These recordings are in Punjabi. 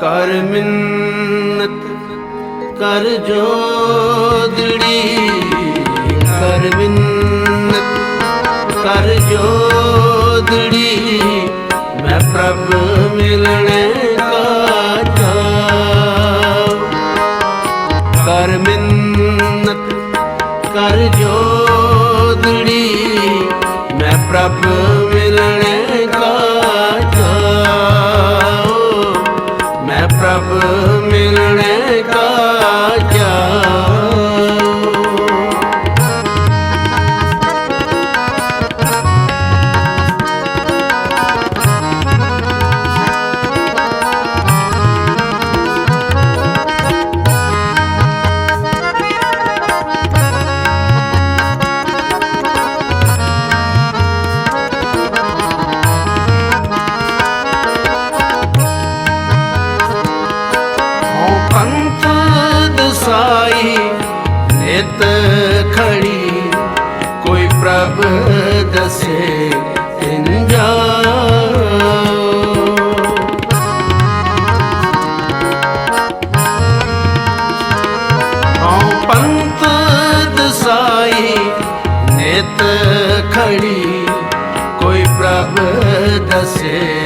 ਕਰ ਮਿੰਨਤ, ਕਰ ਜੋਦੜੀ ਕਰ ਮਿੰਨਤ, ਕਰ ਜੋਦੜੀ ਮੈਂ ਪ੍ਰਭ ਮਿਲਣੇ ਕਰ ਮਿੰਨਤ, ਕਰ ਜੋ ਚੇਤ ਖੜੀ ਕੋਈ ਪ੍ਰਭ ਦਸੇ ਤਿਨ ਦਸਾਈ ਨੇਤ ਖੜੀ ਕੋਈ ਪ੍ਰਭ ਦਸੇ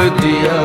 melodias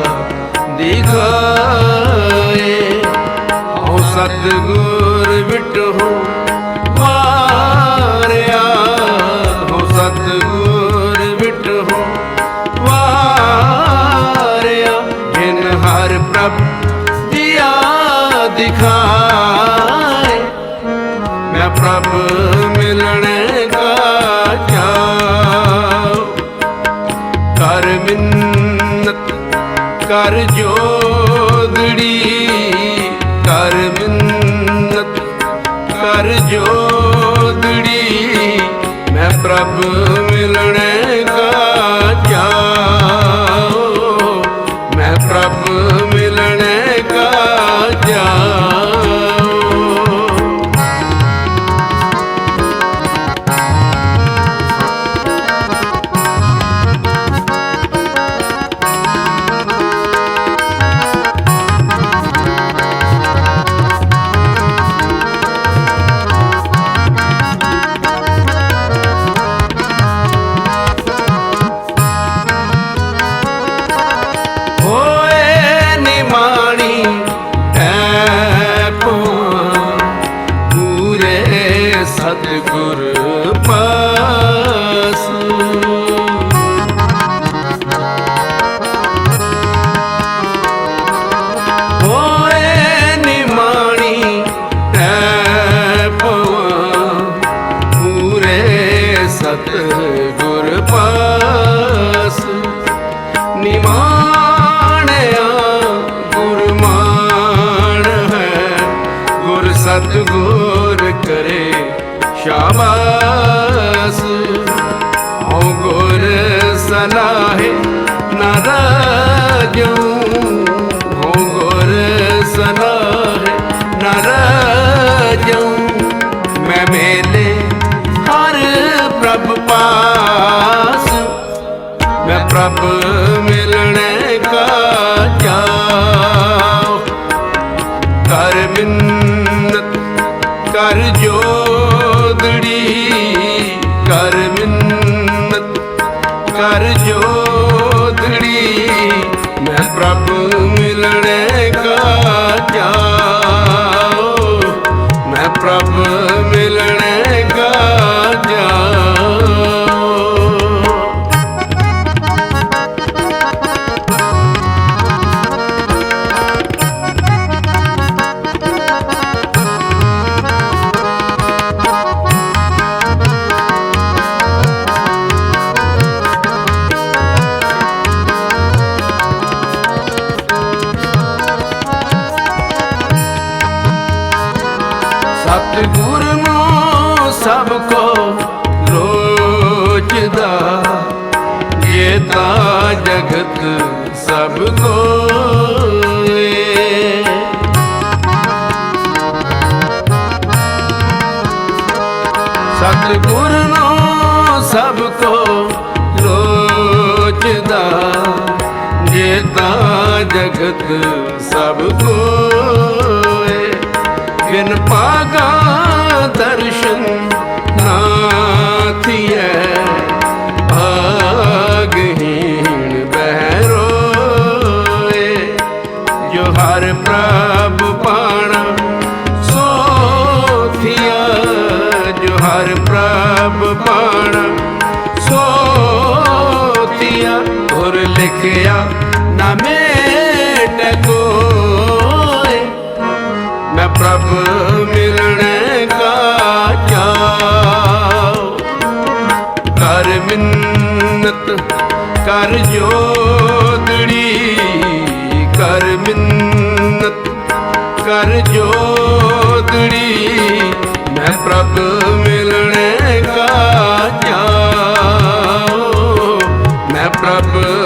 ਜੋਦੜੀ ਮੈਂ ਪ੍ਰਭ ਮਿਲਣੇ ਕਾ ਪ੍ਰਭ ਜਗਤ ਸਭ ਕੋਏ। ਬਿਨ ਪਾਗਾ ਦਰਸ਼ਨ ਨਾ ਥੀਐ ਭਾਗਹੀਣ ਬਹਿਰੋਏ ਜੋ ਹਰ ਪ੍ਰਭ ਪਾਣਾ ਸੋਥੀਆ ਜੋ ਹਰ ਪ੍ਰਭ ਪਾਣਾ ਸੋਥੀਆ ਗੁਰ ਲਿਖਿਆ ਨਾ ਕੋਏ ਮੈਂ ਪ੍ਰਭ ਮਿਲਣੇ ਕਾ ਚਾਉ ਕਰ ਮਿੰਨਤ, ਕਰ ਜੋਦੜੀ ਕਰ ਮਿੰਨਤ, ਕਰ ਜੋਦੜੀ ਮੈਂ ਪ੍ਰਭ ਮਿਲਣੇ ਕਾ ਜਾਉ ਮੈਂ ਪ੍ਰਭ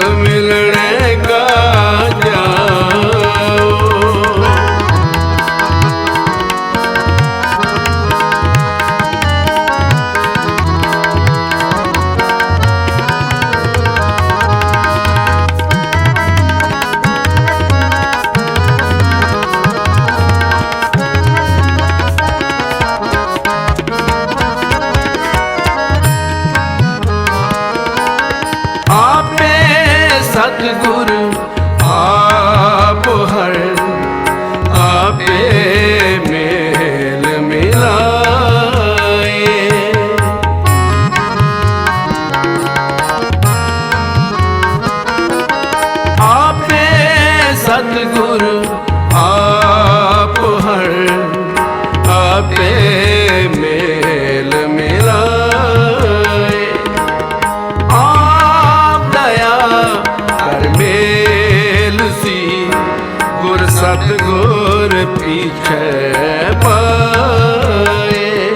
ਪਿਛੈ ਪਾਏ।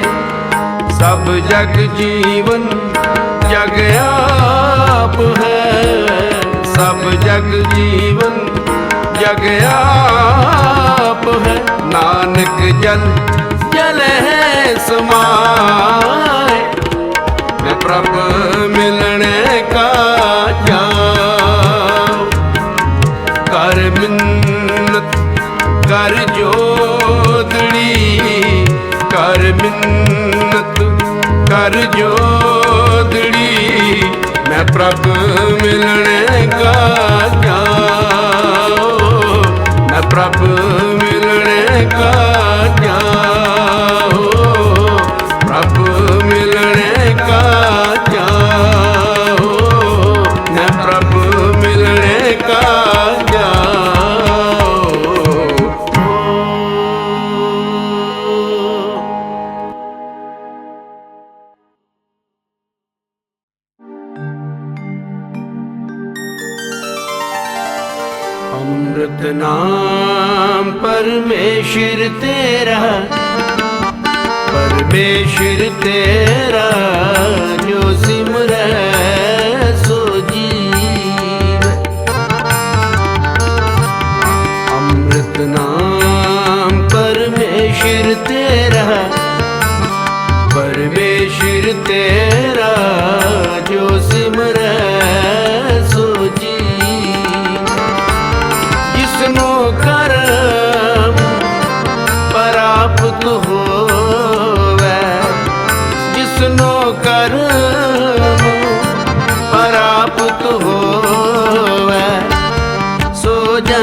ਸਭ ਜਗ ਜੀਵਨ ਜਗ ਆਪ ਹੈ। ਸਭ ਜਗ ਜੀਵਨ ਜਗ ਆਪ ਹੈ। ਨਾਨਕ ਜਨ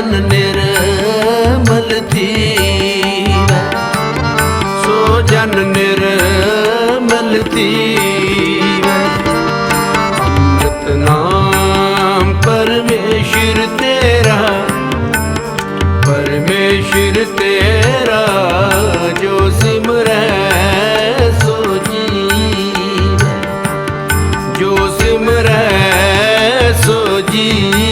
ਸੋ ਜਨ ਨਿਰਮਲ ਥੀਵੈ ਸੋ ਜਨ ਨਿਰਮਲ ਥੀਵੈ ਅੰਮ੍ਰਿਤ ਨਾਮ ਪਰਮੇਸ਼ਰ ਤੇਰਾ ਪਰਮੇਸ਼ਰ ਤੇਰਾ ਜੋ ਸਿਮਰੈ ਸੋ ਜੀਵੈ। ਜੋ ਸਿਮਰੈ ਸੋ ਜੀਵੈ।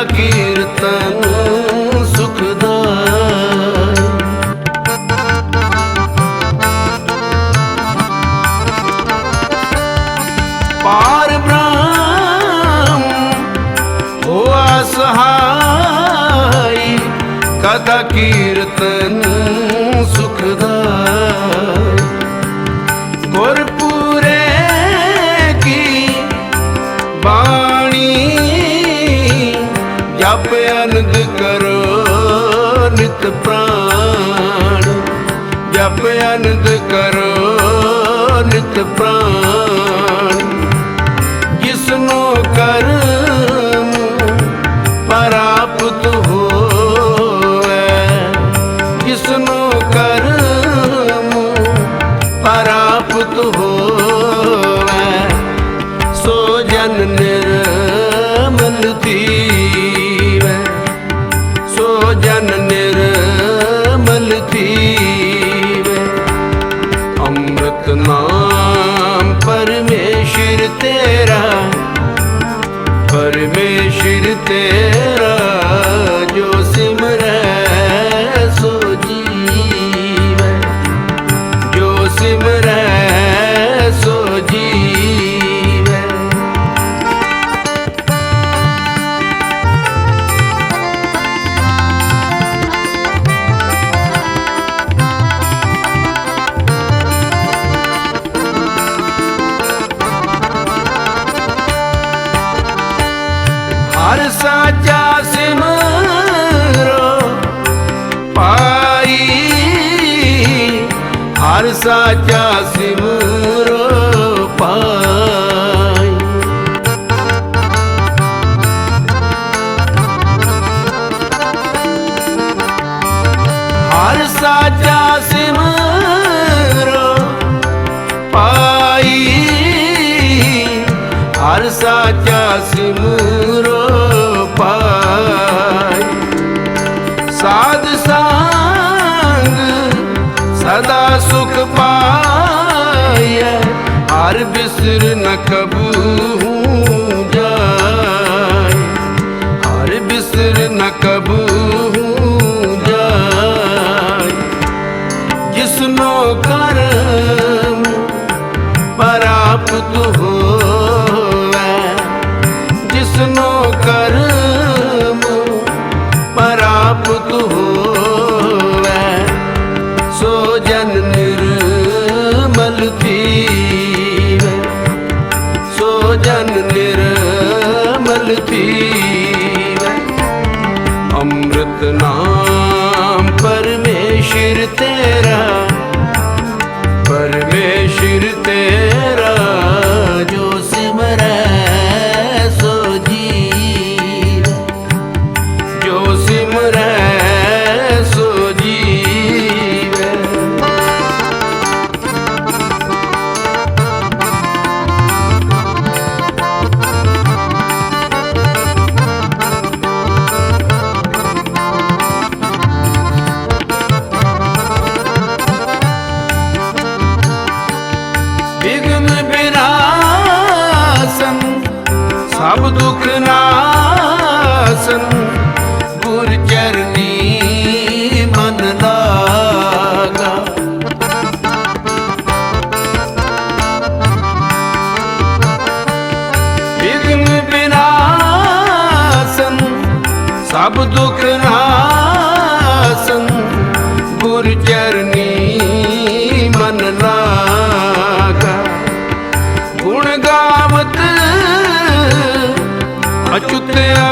ਤੇਰਾ ਕੀਰਤਨ ਸੁਖਦਾ ਪਾਰ ਬ੍ਰਹਮ ਹੋਆ ਸਹਾਈ ਕਦਾ ਕੀ ਨਿਤ ਪ੍ਰਾਣ ਜਪ ਅਨੰਦ ਕਰੋ ਨਿਤ ਪ੍ਰਾਣ। ਪਰਦੀਵੇ ਅੰਮ੍ਰਿਤ ਨਾਮ ਪਰਮੇਸ਼ਰ ਤੇਰਾ ਪਰਮੇਸ਼ਰ ਤੇਰਾ સાચા સિમરો પાય હર સાચા સિમરો પાઈ હર સાચા સિમરો حسر نہ قبول না দুখ না ਤੇ ਆ